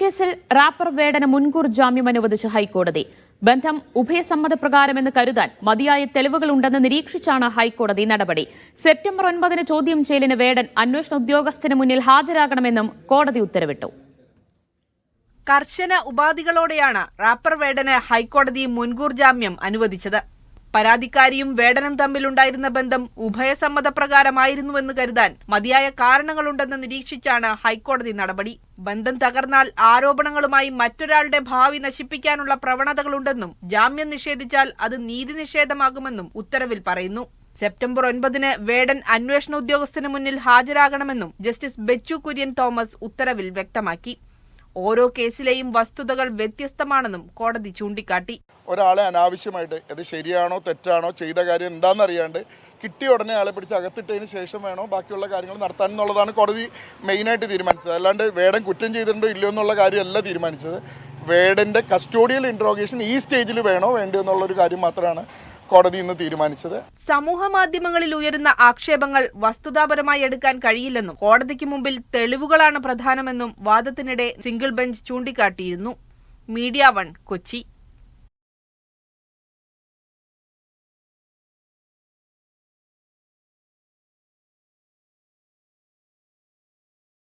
കേസിൽ റാപ്പർ വേടന മുൻകൂർ ജാമ്യം അനുവദിച്ച ഹൈക്കോടതി. ബന്ധം ഉഭയസമ്മതപ്രകാരമെന്ന് കരുതാൻ മതിയായ തെളിവുകളുണ്ടെന്ന് നിരീക്ഷിച്ചാണ് ഹൈക്കോടതി നടപടി. സെപ്റ്റംബർ ഒൻപതിന് ചോദ്യം ചെയ്യലിന് വേടൻ അന്വേഷണ ഉദ്യോഗസ്ഥന് മുന്നിൽ ഹാജരാകണമെന്നും കോടതി ഉത്തരവിട്ടു. കർശന ഉപാധികളോടെയാണ് റാപ്പർ വേടന് ഹൈക്കോടതി മുൻകൂർ ജാമ്യം അനുവദിച്ചത്. പരാതിക്കാരിയും വേടനും തമ്മിലുണ്ടായിരുന്ന ബന്ധം ഉഭയസമ്മതപ്രകാരമായിരുന്നുവെന്ന് കരുതാൻ മതിയായ കാരണങ്ങളുണ്ടെന്ന് നിരീക്ഷിച്ചാണ് ഹൈക്കോടതി നടപടി. ബന്ധം തകർന്നാൽ ആരോപണങ്ങളുമായി മറ്റൊരാളുടെ ഭാവി നശിപ്പിക്കാനുള്ള പ്രവണതകളുണ്ടെന്നും ജാമ്യം നിഷേധിച്ചാൽ അത് നീതി നിഷേധമാകുമെന്നും ഉത്തരവിൽ പറയുന്നു. സെപ്റ്റംബർ ഒൻപതിന് വേടൻ അന്വേഷണ ഉദ്യോഗസ്ഥന് മുന്നിൽ ഹാജരാകണമെന്നും ജസ്റ്റിസ് ബെച്ചു കുര്യൻ തോമസ് ഉത്തരവിൽ വ്യക്തമാക്കി. ഓരോ കേസിലെയും വസ്തുതകൾ വ്യത്യസ്തമാണെന്നും കോടതി ചൂണ്ടിക്കാട്ടി. ഒരാളെ അനാവശ്യമായിട്ട് അത് ശരിയാണോ തെറ്റാണോ ചെയ്ത കാര്യം എന്താണെന്നറിയാണ്ട് കിട്ടിയ ഉടനെ ആളെ പിടിച്ച് അകത്തിട്ടതിന് ശേഷം വേണോ ബാക്കിയുള്ള കാര്യങ്ങൾ നടത്താൻ എന്നുള്ളതാണ് കോടതി മെയിനായിട്ട് തീരുമാനിച്ചത്. അല്ലാണ്ട് വേടൻ കുറ്റം ചെയ്തിട്ടുണ്ടോ ഇല്ലയോ എന്നുള്ള കാര്യമല്ല തീരുമാനിച്ചത്. വേടന്റെ കസ്റ്റോഡിയൽ ഇൻട്രോഗേഷൻ ഈ സ്റ്റേജിൽ വേണോ വേണ്ടയോ എന്നുള്ളൊരു കാര്യം മാത്രമാണ് കോടതി ഇന്ന് തീരുമാനിച്ചത്? സമൂഹ മാധ്യമങ്ങളിൽ ഉയരുന്ന ആക്ഷേപങ്ങൾ വസ്തുതാപരമായി എടുക്കാൻ കഴിയില്ലെന്നും കോടതിക്ക് മുമ്പിൽ തെളിവുകളാണ് പ്രധാനമെന്നും വാദത്തിനിടെ single bench ചൂണ്ടിക്കാട്ടിയിരുന്നു. Media one Kochi.